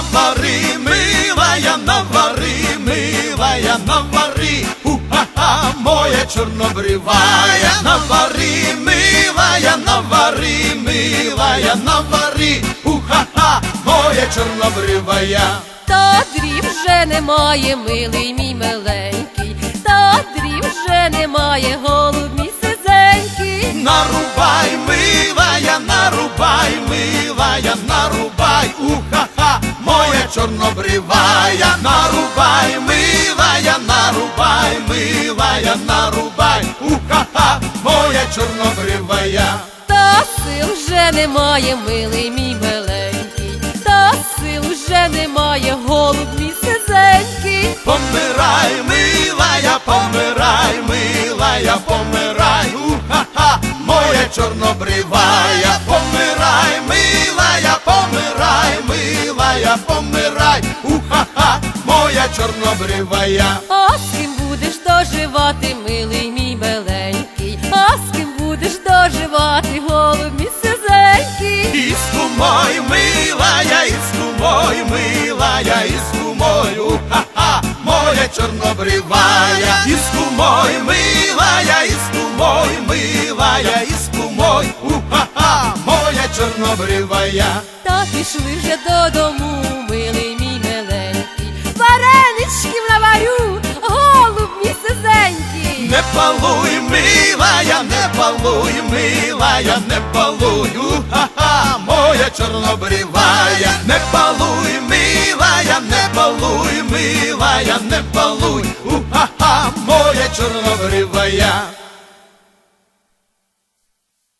навари, милая, навари, милая, навари, у-ха-ха, моя чорнобривая, навари, милая, навари, милая, навари, у-ха-ха, моя чорнобривая. Та дрів вже немає, милий мій миленький, та дрів вже немає, голуб мій сизенький. Нарубай, милая, нарубай, милая, нарубай, моя чорнобривая, нарубай, милая, нарубай, милая, нарубай, у-ха-ха, моя чорнобривая. Та сил вже немає, милий мій миленький, та сил вже немає, голуб мій сизенький. Помирай, милая, помирай, милая, помирай, у-ха-ха, моя чорнобривая, чорнобривая. А з ким будеш доживати, милий мій миленький, а з ким будеш доживати, голуб мій сизенький. Іску мой, милая, іску мой, милая, іску мой, у-ха-ха, моя чорнобривая, іску мой, милая, іску мой, милая, іску мой, у-ха-ха, моя чорнобривая. Та пішли вже додому, Не палуй, милая, не палуй, милая, не палуй, у-ха-ха, моя чорнобривая, не палуй, милая, не палуй, милая, не палуй, у-ха-ха, моя чорнобривая.